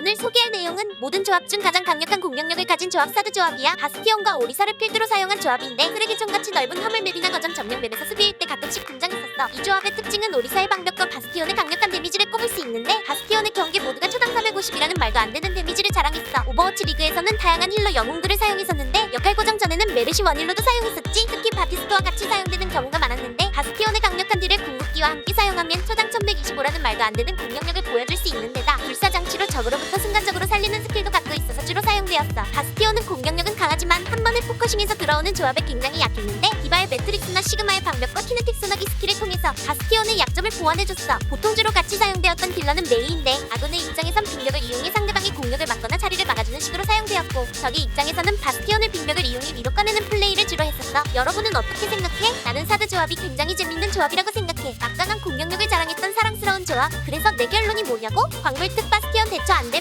오늘 소개할 내용은 모든 조합 중 가장 강력한 공격력을 가진 조합 사드 조합이야. 바스티온과 오리사를 필두로 사용한 조합인데 쓰레기총같이 넓은 화물맵이나 거점 점령맵에서 수비일 때 가끔씩 등장했었어. 이 조합의 특징은 오리사의 방벽과 바스티온의 강력한 데미지를 꼽을 수 있는데 바스티온의 경기 모두가 초당 450이라는 말도 안 되는 데미지를 자랑했어. 오버워치 리그에서는 다양한 힐러 영웅들을 사용했었는데 역할 고정 전에는 메르시 원힐로도 사용했었지. 특히 바티스트와 같이 사용되는 경우가 많았는데 바스티온의 강력한 딜을 궁극기와 함께 사용하면 초당 1125라는 말도 안 되는 공격력을 보여줄 수 있는 데다 적으로부터 순간적으로 살리는 스킬도 갖고 있어서 주로 사용되었어. 바스티온은 공격력은 강하지만 한 번에 포커싱에서 들어오는 조합에 굉장히 약했는데 디바의 매트릭스나 시그마의 방벽과 키네틱 소나기 스킬을 통해서 바스티온의 약점을 보완해줬어. 보통 주로 같이 사용되었던 딜러는 메이인데 아군의 입장에선 빙벽을 이용해 상대방의 공격을 막거나 자리를 막아주는 식으로 사용되었고 적의 입장에서는 바스티온을 빙벽을 이용해 위로 꺼내는 플레이를 주로 했었어. 여러분은 어떻게 생각해? 조합이 굉장히 재밌는 조합이라고 생각해. 막강한 공격력을 자랑했던 사랑스러운 조합. 그래서 내 결론이 뭐냐고? 광물특 바스티온 대처 안됨.